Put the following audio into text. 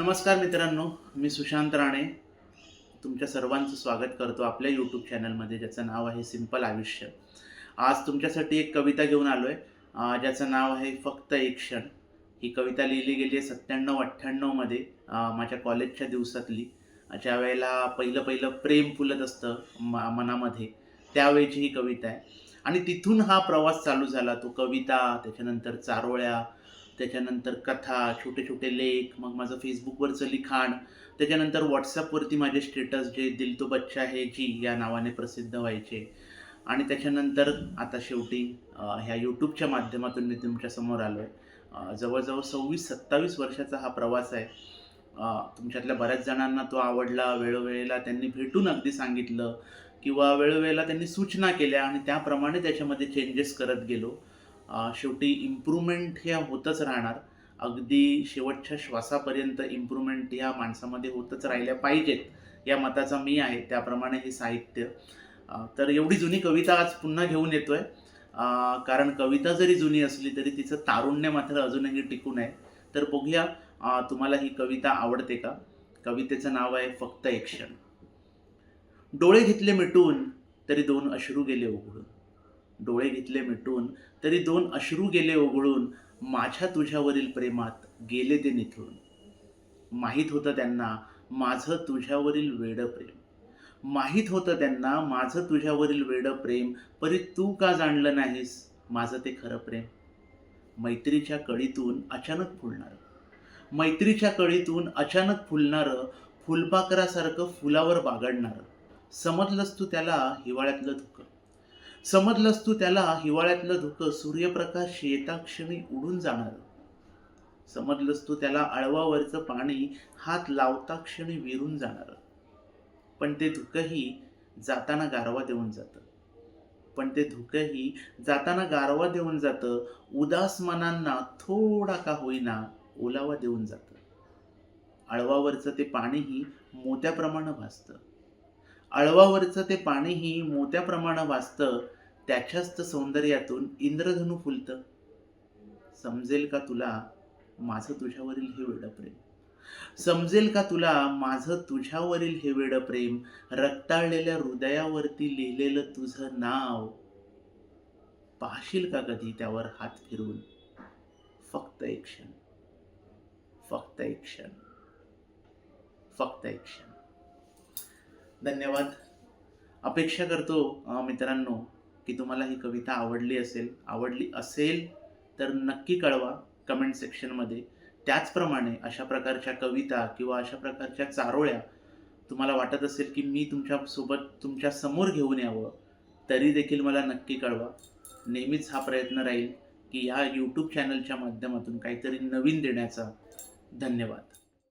नमस्कार मित्रांनो मी सुशांत राणे. तुमच्या सर्वांचं स्वागत करतो आपल्या यूट्यूब चॅनलमध्ये ज्याचं नाव आहे सिंपल आयुष्य आज तुमच्यासाठी एक कविता घेऊन आलो आहे ज्याचं नाव आहे फक्त एक क्षण. ही कविता लिहिली गेली आहे सत्त्याण्णव अठ्ठ्याण्णवमध्ये माझ्या कॉलेजच्या दिवसातली. ज्या वेळेला पहिलं पहिलं प्रेम फुलत असतं म मनामध्ये त्यावेळची ही कविता आहे. आणि तिथून हा प्रवास चालू झाला. तो कविता त्याच्यानंतर चारोळ्या त्याच्यानंतर कथा छोटे छोटे लेख मग माझं फेसबुकवरचं लिखाण त्याच्यानंतर व्हॉट्सअपवरती माझे स्टेटस जे दिल तो बच्चा है जी या नावाने प्रसिद्ध व्हायचे. आणि त्याच्यानंतर आता शेवटी ह्या यूट्यूबच्या माध्यमातून मी तुमच्यासमोर आलो आहे जवळजवळ सव्वीस सत्तावीस वर्षाचा हा प्रवास आहे. तुमच्यातल्या बऱ्याच जणांना तो आवडला वेळोवेळेला त्यांनी भेटून अगदी सांगितलं किंवा वेळोवेळेला त्यांनी सूचना केल्या आणि त्याप्रमाणे त्याच्यामध्ये चेंजेस करत गेलो. शेवटी इम्प्रूव्हमेंट ह्या होतच राहणार. अगदी शेवटच्या श्वासापर्यंत इम्प्रूव्हमेंट ह्या माणसामध्ये होतच राहिल्या पाहिजेत या मताचा मी आहे त्याप्रमाणे हे साहित्य. तर एवढी जुनी कविता आज पुन्हा घेऊन येतो आहे कारण कविता जरी जुनी असली तरी तिचं तारुण्य मात्र अजूनही टिकून आहे. तर बघूया तुम्हाला ही कविता आवडते का? कवितेचं नाव आहे फक्त एक क्षण. डोळे घेतले मिटून तरी दोन अश्रू गेले उघडून. डोळे घेतले मिटून तरी दोन अश्रू गेले ओघळून माझ्या तुझ्यावरील प्रेमात गेले ते निथळून. माहीत होतं त्यांना माझं तुझ्यावरील वेड प्रेम. माहीत होतं त्यांना माझं तुझ्यावरील वेड प्रेम परी तू का जाणलं नाहीस माझं ते खरं प्रेम? मैत्रीच्या कळीतून अचानक फुलणारं. मैत्रीच्या कळीतून अचानक फुलणारं फुलपाखरासारखं फुलावर बागडणारं. समजलंस तू त्याला हिवाळ्यातलं धुकं? समजलंस तू त्याला? हिवाळ्यातलं धुकं सूर्यप्रकाश येताक्षणी उडून जाणार. समजलंस तू त्याला? आळवावरचं पाणी हात लावता क्षणी विरून जाणार. पण ते धुकंही जाताना गारवा देऊन जातं. पण ते धुकंही जाताना गारवा देऊन जातं. उदास मनांना थोडा का होईना ओलावा देऊन जातं. आळवावरचं ते पाणीही मोत्याप्रमाणे भासतं. आळवावरचं ते पाणीही मोत्याप्रमाणे वाचतं त्याच्याच तर सौंदर्यातून इंद्रधनू फुलतं. समजेल का तुला माझं तुझ्यावरील हे वेड प्रेम? समजेल का तुला माझं तुझ्यावरील हे वेड प्रेम? रक्ताळलेल्या हृदयावरती लिहिलेलं तुझं नाव? पाहशील का कधी त्यावर हात फिरून फक्त एक क्षण. फक्त एक क्षण. फक्त एक क्षण. धन्यवाद. अपेक्षा करतो मित्रांनो की तुम्हाला ही कविता आवडली असेल आवडली असेल तर नक्की कळवा कमेंट सेक्शनमध्ये त्याचप्रमाणे अशा प्रकारच्या कविता किंवा अशा प्रकारच्या चारोळ्या तुम्हाला वाटत असेल की मी तुमच्यासोबत तुमच्यासमोर घेऊन यावं तरी देखील मला नक्की कळवा. नेहमीच हा प्रयत्न राहील की या यूट्यूब चॅनलच्या माध्यमातून काहीतरी नवीन देण्याचा धन्यवाद.